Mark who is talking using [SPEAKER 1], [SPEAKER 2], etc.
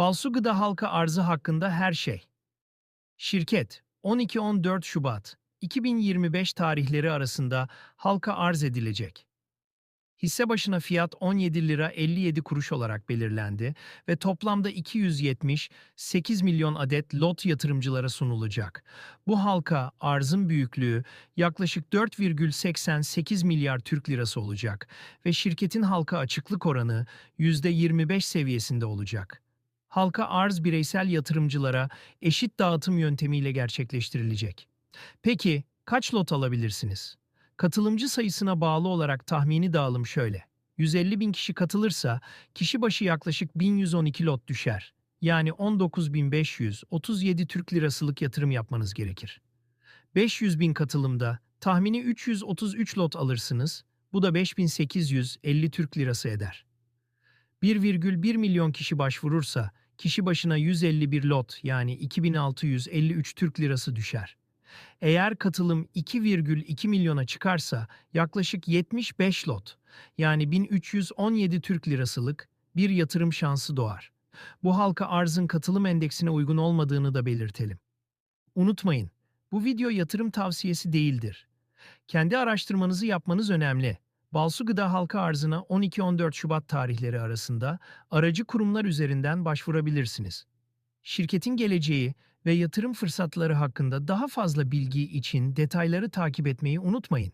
[SPEAKER 1] Balsu Gıda halka arzı hakkında her şey. Şirket 12-14 Şubat 2025 tarihleri arasında halka arz edilecek. Hisse başına fiyat 17 lira 57 kuruş olarak belirlendi ve toplamda 278 milyon adet lot yatırımcılara sunulacak. Bu halka arzın büyüklüğü yaklaşık 4,88 milyar Türk lirası olacak ve şirketin halka açıklık oranı %25 seviyesinde olacak. Halka arz bireysel yatırımcılara eşit dağıtım yöntemiyle gerçekleştirilecek. Peki kaç lot alabilirsiniz? Katılımcı sayısına bağlı olarak tahmini dağılım şöyle. 150 bin kişi katılırsa kişi başı yaklaşık 1112 lot düşer. Yani 19.537 Türk lirasılık yatırım yapmanız gerekir. 500 bin katılımda tahmini 333 lot alırsınız. Bu da 5850 Türk lirası eder. 1,1 milyon kişi başvurursa kişi başına 151 lot yani 2653 Türk lirası düşer. Eğer katılım 2,2 milyona çıkarsa yaklaşık 75 lot yani 1317 Türk lirasılık bir yatırım şansı doğar. Bu halka arzın katılım endeksine uygun olmadığını da belirtelim. Unutmayın, bu video yatırım tavsiyesi değildir. Kendi araştırmanızı yapmanız önemli. Balsu Gıda halka arzına 12-14 Şubat tarihleri arasında aracı kurumlar üzerinden başvurabilirsiniz. Şirketin geleceği ve yatırım fırsatları hakkında daha fazla bilgi için detayları takip etmeyi unutmayın.